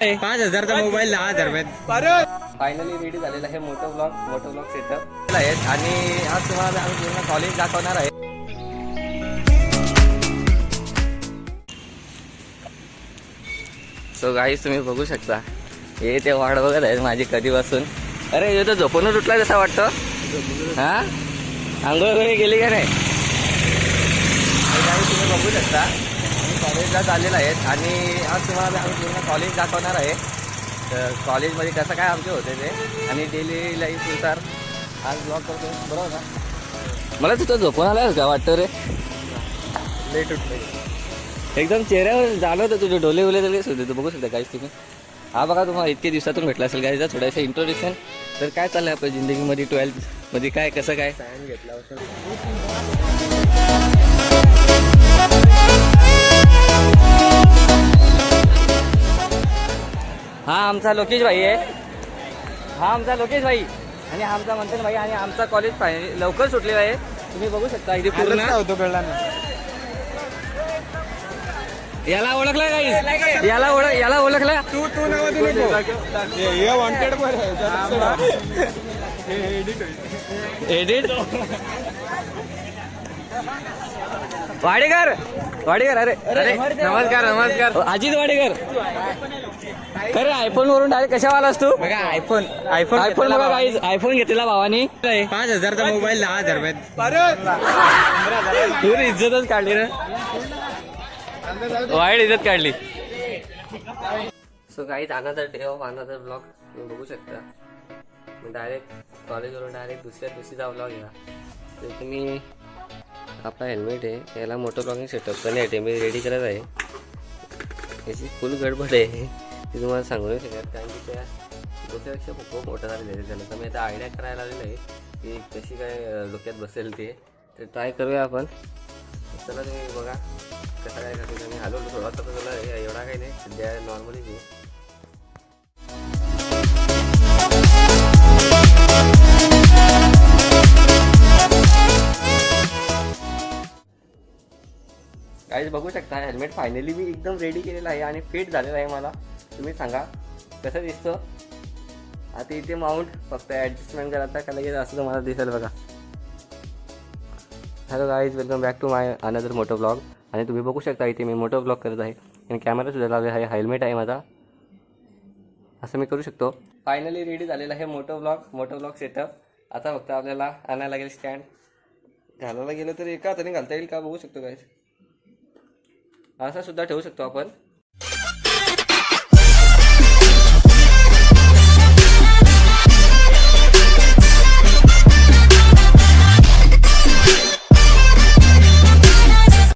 पाच हजारचा मोबाईल दहा हजार रुपयात फायनली रेडी झालेला आहे मोठं ब्लॉग मोठं ब्लॉग सेटअप आहेत आणि आज तुम्हाला आम्ही पूर्ण कॉलेज दाखवणार आहे. सो गाईज तुम्ही बघू शकता. हे ते वाट बघत आहेत माझी कधीपासून. अरे हे तर झोपूनच उठला जसा वाटतं? हा? आंघोळ वगैरे गेली का नाही? तुम्ही बघू शकता. कॉलेजला चाललेला आहेत आणि आज तुम्हाला आम्ही पूर्ण कॉलेज दाखवणार आहे. तर कॉलेजमध्ये कसं काय आमचे होते ते आणि डेली लाईफनुसार आज ब्लॉग करतो. बरोबर ना? मला तिथं झोपून आला का? वाटतं रे. लेट उठले एकदम चेहऱ्यावर जाणवतं तुझे डोले उले तरी होते? तू बघू शकता काहीच तुम्ही. हा बघा तुम्हाला इतके दिवसातून भेटला असेल काय थोडंसं इंट्रोडक्शन तर काय चाललंय आपल्या जिंदगीमध्ये? ट्वेल्थमध्ये काय? कसं काय? फॅन घेतला हा आमचा लोकेश भाई आहे. हा आमचा लोकेश भाई. आणि हा आमचा मंथन भाई आणि आमचा कॉलेज फायनली लवकर सुटलेला आहे. तुम्ही बघू शकता इथे पूर्ण. होतो कळला याला ओळखला काही याला ओळख याला ओळखला? तू तू हे वॉन्टेड एडिट वाडेकर! वाडेकर अरे अरे नमस्कार नमस्कार. अजित वाडेकर. खरे आयफोन वरून डायरेक्ट कशा आलास तू? बघा आयफोन आयफोन आयफोन बघा आयफोन घेतलेला भावानी. पाच हजारचा मोबाईल दहा हजार रुपयात तू इज्जतच काढली ना. वाईट इज्जत काढली. सो काही another day of another blog तुम्ही बघू शकता. डायरेक्ट कॉलेजवरून डायरेक्ट दुसऱ्या दिवशीचा ब्लॉग घ्या तर तुम्ही आपला हेल्मेट आहे याला मोटर लॉकिंग सेटअप करण्यासाठी मी रेडी करत आहे. याची फुल गडबड आहे. ती तुम्हाला सांगू नाही शकत कारण की त्या डोक्यापेक्षा खूप मोठं झालेलं आहे त्याला तर मी आता आयडिया करायला आलेलं आहे की कशी काय डोक्यात बसेल ते. तर ट्राय करूया आपण. चला तुम्ही बघा कसं काय करतो मी हलवलं थोडासा तर तुला एवढा काही नाही. सध्या नॉर्मलीच काहीच बघू शकता हेल्मेट फायनली मी एकदम रेडी केलेलं आहे आणि फिट झालेलं आहे मला. तुम्ही सांगा कसं दिसतं? आता इथे माउंट फक्त ॲडजस्टमेंट करायचा का लगेच असं तुम्हाला दिसेल बघा. Hello guys welcome back to my another moto blog आणि तुम्ही बघू शकता इथे मी मोटो ब्लॉग करत आहे. आणि कॅमेरा सुद्धा लावले आहे हेल्मेट आहे माझा. असं मी करू शकतो. फायनली रेडी झालेला आहे moto blog moto blog setup आता फक्त आपल्याला आणायला लागेल स्टँड घालायला गेलं तर एका हाताने घालता येईल का? बघू शकतो गाईज असा सुद्धा ठेवू शकतो आपण.